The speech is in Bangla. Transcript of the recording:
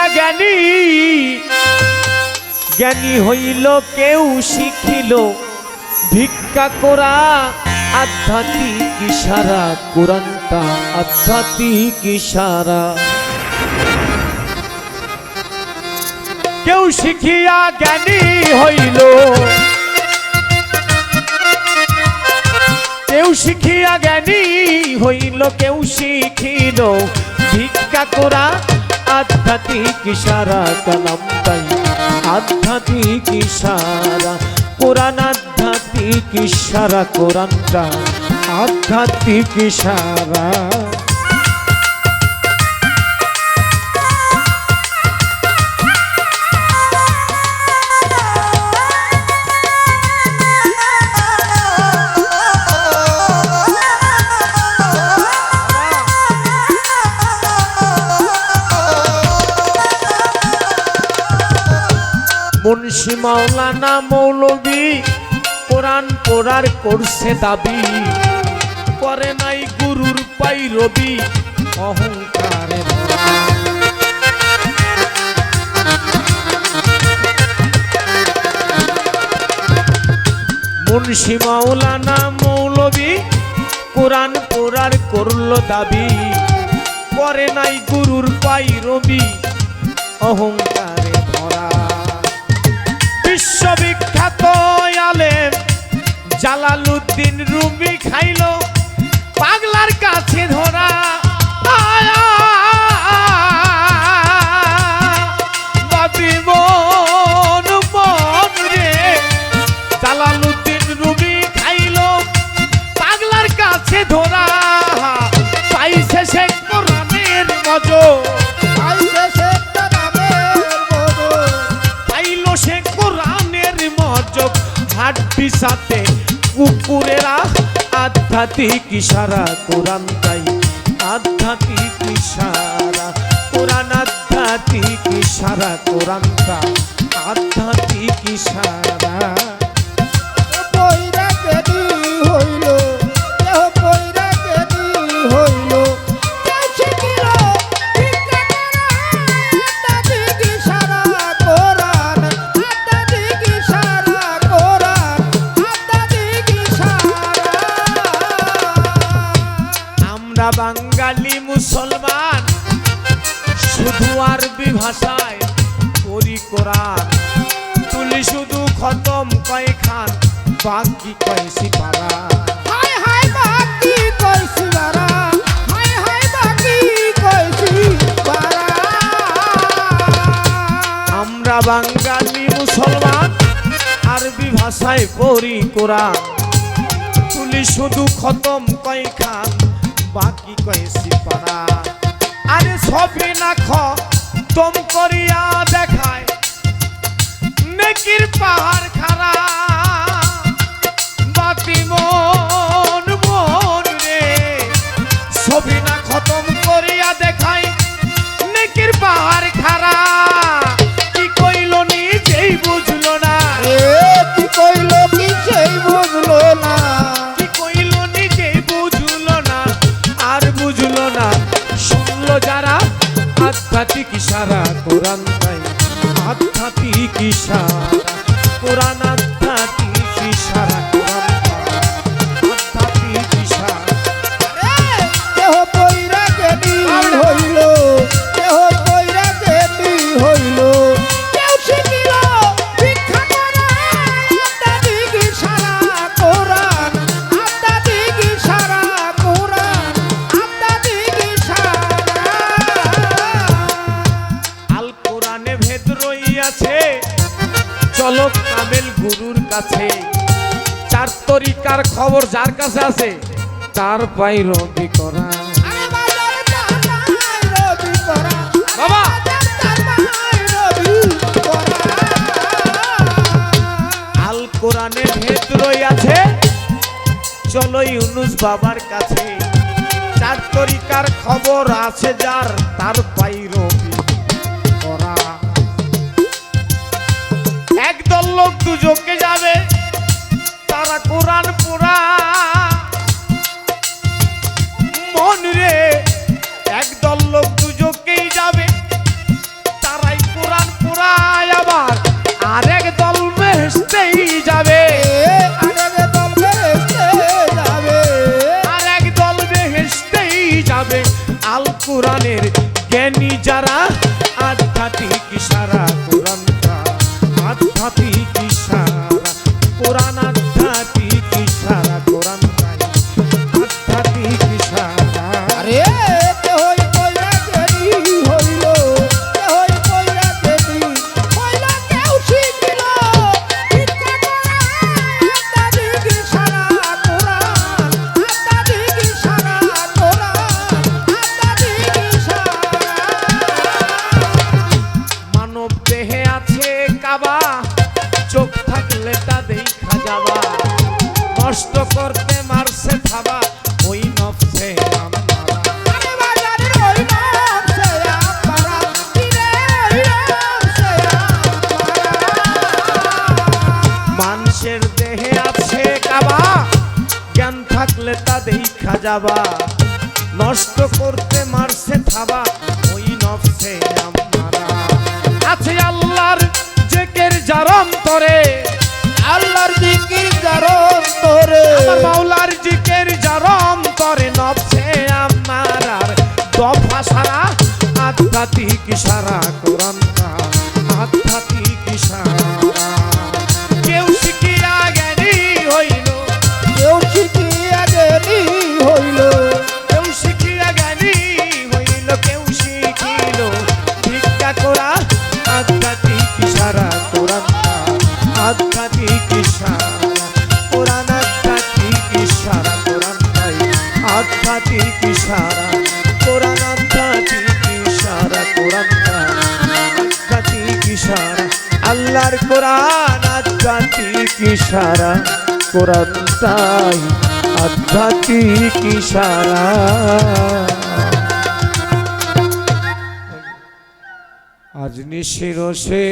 শিখিয়া জ্ঞানী? জ্ঞানী হইল কেউ শিখিল, ভিক্ষা করা আধ্যাত্মিক ইশারা, কোরআনটা আধ্যাত্মিক ইশারা। কেউ শিখিয়া জ্ঞানী হইল, কেউ শিখিয়া জ্ঞানী হইল, কেউ শিখিল, ভিক্ষা করা আধ্যাত্মিক ইশারা কালাম তাই। আধ্যাত্মিক ইশারা কোরআন আধ্যাত্মিক ইশারা কোরআনটা। আধ্যাত্মিক ইশারা। মুন্সি মাওলানা মৌলবী কোরআন পড়ার করছে দাবি করে নাই গুরুর পাই রবি অহংকারে। মুন্সি মাওলানা মৌলবী কোরআন পড়ার করল দাবি করে নাই গুরুর পাই রবি অহংকারে বিশ্ববিখ্যাত আলেম জালালুদ্দিন রুমি খাইল পাগলার কাছে ধরা। কোরআনের মজব হাড্ডি সাথে কুকুরেরা আধ্যাত্মিক ইশারা, কোরআন তাই আধ্যাত্মিক ইশারা। কোরআন আধ্যাত্মিক ইশারা কোরআনটা আধ্যাত্মিক ইশারা। শুধু আরবি ভাষায় পড়ি কোরআন তুলি শুধু খতম কয় খান বাকি কয় সিপারা হায় হায় বাকি কইছি বারা হায় হায় বাকি কইছি বারা আমরা বাঙালি মুসলমান আরবি ভাষায় পড়ি কোরআন। তুলি শুধু খতম কয় খান বাকি কয় সিপারা আরে সবই ছবি খতম করিয়া দেখাই। নেকির পাহাড় খারা কি কইল নিজেই বুঝলো না। কি কইল কি বুঝলো না। কি কইল নিজেই বুঝলো না। আর বুঝলো না। শুনলো যারা আধ্যাত্মিক ইশারা কোরআন তাই আধ্যাত্মিক ইশারা কোরআন কাছে। চার তরিকার খবর যার কাছে আছে, তার পাই রবি করা। বাবা! বাবার কাছে। চার তরিকার খবর আছে যার, তার একদল লোক দুজকে যাবে পুরা নষ্ট করতে মারছে থাবা, ওই নফসে মানুষের দেহে আছে কাবা, জ্ঞান থাকলে তা দেখা যাবা। নষ্ট করতে মারছে থাবা, ওই নফসে আমারা। আছে আল্লাহর জেকের যার আল্লাহর জিকির জারন তোরে আমার মাওলার জিকির যার অন্তরে নবছে আমার আর দফা সারা, আধ্যাত্মিক সারা কোরআন আধ্যাত্মিক সারা আধ্যাত্মিক সারা কোরআন আধ্যাত্মিক সারা কোরআন তাই আধ্যাত্মিক সে